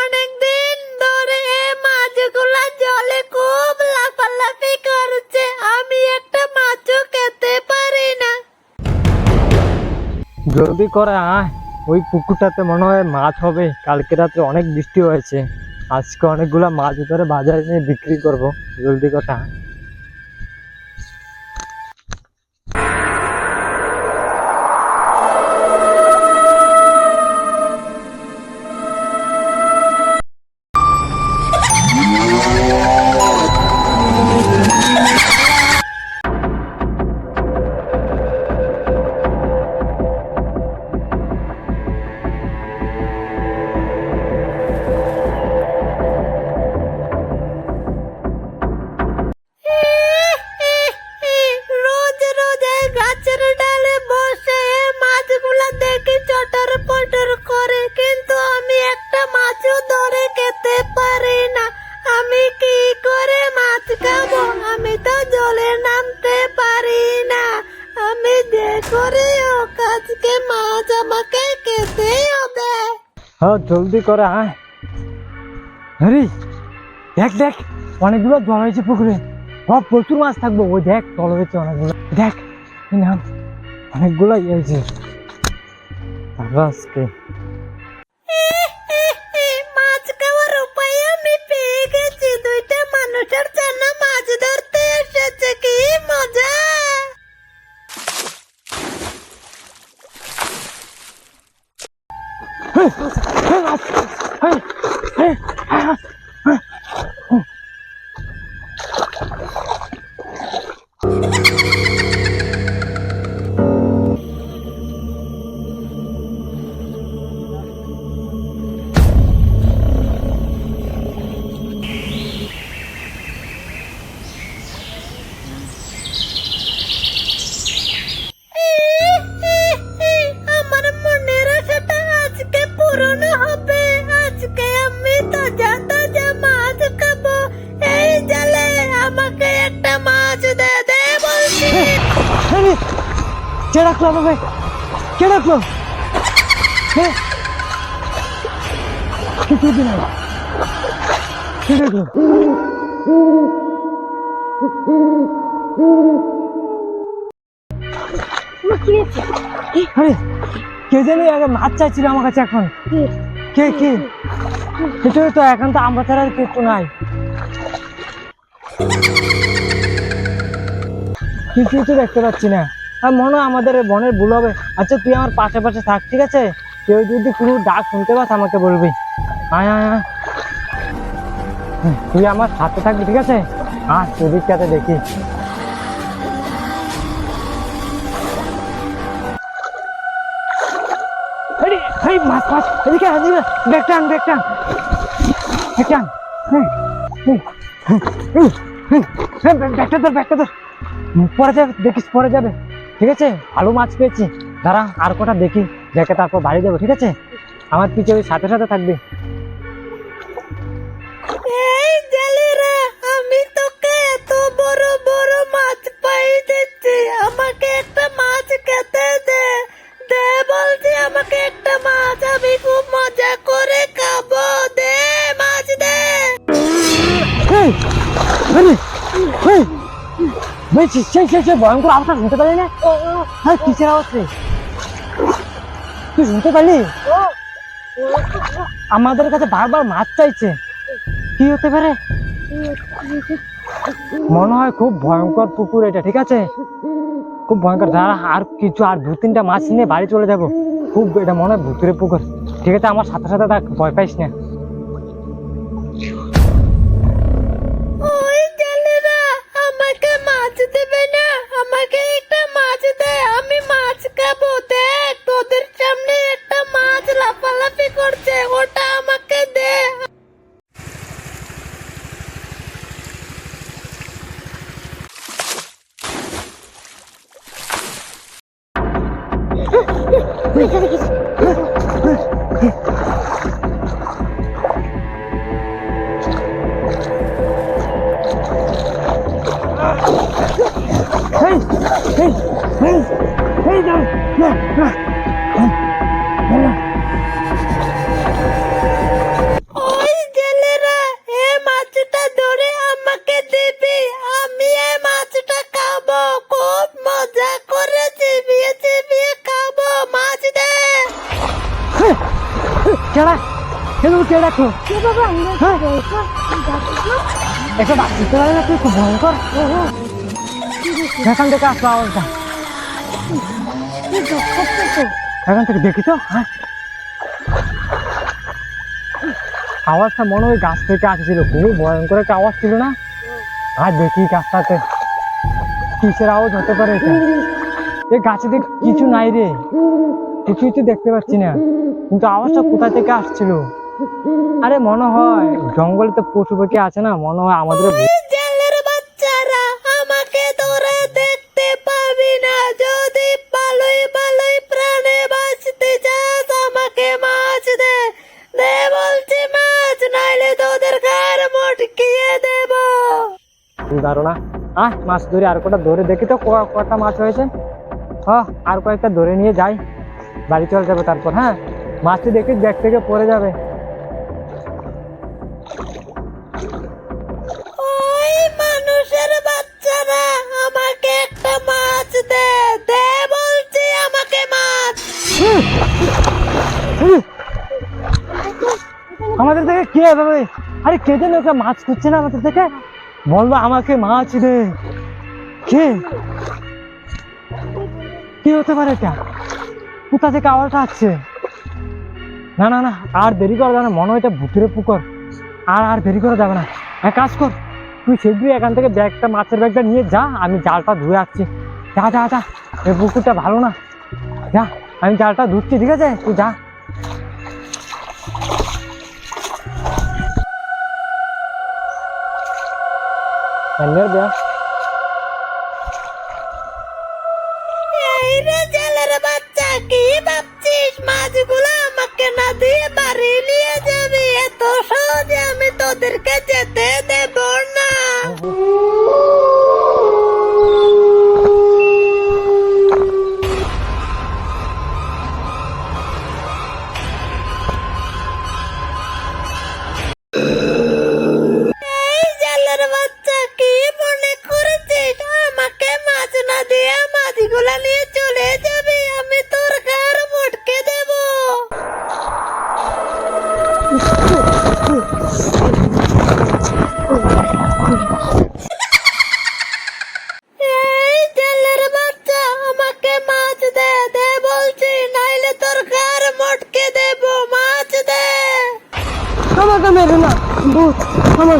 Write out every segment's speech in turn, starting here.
অনেকদিন ধরে এ মাছগুলা জলে খুব লাফালাফি করছে। আমি একটা মাছও খেতে পারি জলদি করে আয়। ওই পুকুরটাতে মনে হয় মাছ হবে। কালকে রাত্রে অনেক বৃষ্টি হয়েছে। আজকে অনেকগুলো মাছ ধরে বাজারে নিয়ে বিক্রি করব। জলদি করে জলদি করে আয় আরে দেখ দেখ, অনেকগুলো জল হয়েছে পুকুরে। সব প্রচুর মাছ থাকব। ওই দেখ, জল হয়েছে অনেকগুলো। দেখ অনেকগুলো ইয়ে হয়েছে। কে রাখল আমাকে? কে রাখল? কে? কিছু দিন কে রাখল আরে কে জানি আগে মাছ চাইছিল আমার কাছে এখন? কে? কে এটা তো এখন তো আমরা ছাড়া আর কিছু নাই। কিছুই তো দেখতে পাচ্ছি না। আর মনে আমাদের বনের ভুল হবে। আচ্ছা তুই আমার পাশে পাশে থাক, ঠিক আছে? কেউ যদি কোনো ডাক শুনতে পাস, আমাকে বলবি। আয় আয় আয়। তুই আমার সাথে থাকবি, ঠিক আছে? আয় সেদিকটাতে দেখি। মাছ এদিকে ব্যাগটা পরে যাবে, দেখিস পরে যাবে। ঠিক আছে? আলু মাছ পেয়েছি। দাঁড়া, আর কটা দেখি। দেখে তারপর বাড়ি দেবো ঠিক আছে? আমার পিছে ওই সাথে সাথে থাকবে। আমি তোকে বড় বড় মাছ পাই আমাকে একটা মাছ খেতে দে। দে আমাকে একটা মাছ। আমি খুব মজা করে সেই সেই সেই ভয়ঙ্কর আওয়াজটা শুনতে পারলি না? হ্যাঁ কিসের আওয়াজ রে? তুই শুনতে পারলি আমাদের কাছে বারবার মাছ চাইছে। কি হতে পারে? মনে হয় খুব ভয়ঙ্কর পুকুর এটা, ঠিক আছে? খুব ভয়ঙ্কর যারা আর কিছু, আর দু তিনটা মাছ নিয়ে বাড়ি চলে যাব। খুব এটা মনে হয় ভুতুরে পুকুর। ঠিক আছে, আমার সাথে সাথে থাক ভয় পাইস না। দে আমি মাছ খাব দেখ তোদের সামনে একটা মাছ লাফালাফি করছে ওটা আমাকে দে। ওই জেলেরা এ মাছটা ধরে আমাকে দিবি। আমি এ মাছটা খাব। খুব মজা করে চিবিয়ে চিবিয়ে খাব। মাছ দে। কেডা? কেন কেডা তো এসব আসতে পারে তুই খুব ভয়ঙ্কর এখান থেকে আওয়াজটা এখান থেকে দেখি তো হ্যাঁ? আওয়াজটা মনে হয় গাছ থেকে আসছিল খুবই ভয়ঙ্কর একটা আওয়াজ ছিল না? আর দেখি গাছটাতে কিসের আওয়াজ হতে পারে এটা? এই গাছে দেখ, কিছু নাই রে। কিছুই তো দেখতে পাচ্ছি না। কিন্তু আওয়াজটা কোথা থেকে আসছিল? আরে মনে হয় জঙ্গলে তো পশু পাখি আছে না, মনে হয় আমাদের পারো না আহ মাছ ধরে আর কটা ধরে দেখি তো কটা মাছ হয়েছে? হ আর কয়েকটা ধরে নিয়ে যাই। বাড়ি চলে যাবে তারপর হ্যাঁ? মাছটি দেখি ব্যাগ থেকে পড়ে যাবে! আমাদের থেকে কে আরে কে যেন মাছ খুঁজছে না আমাদের থেকে? বলব আমাকে মাছ দে কে? কি হতে পারে এটা? কোথা থেকে আওয়াজটা আসছে? না না না, আর দেরি করা যাবে না, মনে হয় ভুতুরে পুকুর। আর আর দেরি করা যাবে না। এক কাজ কর, তুই শীঘ্রই এখান থেকে ব্যাগটা, মাছের ব্যাগটা নিয়ে যা, আমি জালটা ধুয়ে আসছি। যা যা যা, এই পুকুরটা ভালো না। যা, আমি জালটা ধুচ্ছি, ঠিক আছে? তুই যা। দেয়া এই বাচ্চা কি ভাবছিস মাছগুলো আমাকে না দিয়ে বাড়ি নিয়ে যাবি এত সহজে আমি তোদেরকে যেতে দেব না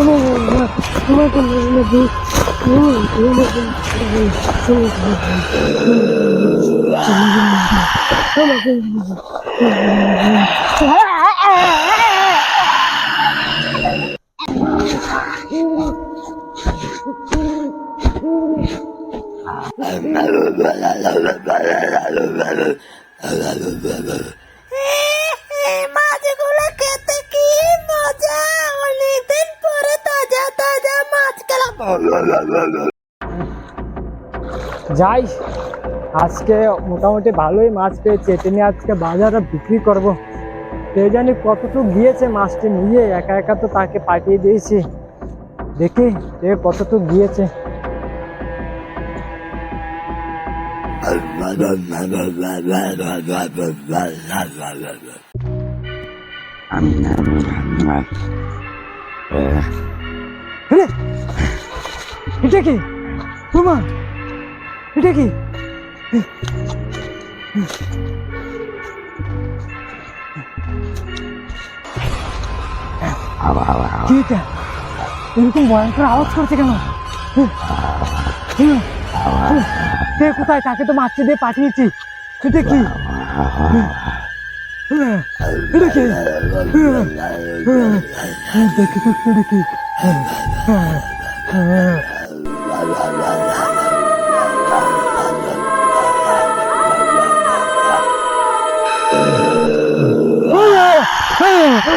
Oh, my God. যাই আজকে মোটামুটি ভালোই মাছ পেয়েছে এটা নিয়ে আজকে বাজারে বিক্রি করব কে জানি কতটুকু গিয়েছে মাছটি নিয়ে একা একা তো তাকে পাঠিয়ে দিয়েছি দেখি এ কতটুকু গিয়েছে আরে, এটা কি? তোমা এটা কি? কি এটা? এরকম ভয়ঙ্কর আওয়াজ করছে কেন? কে কোথায়? তাকে তো মাছটি দিয়ে পাঠিয়েছি। এটা কি? এটা কি? দেখি তো এটা কি?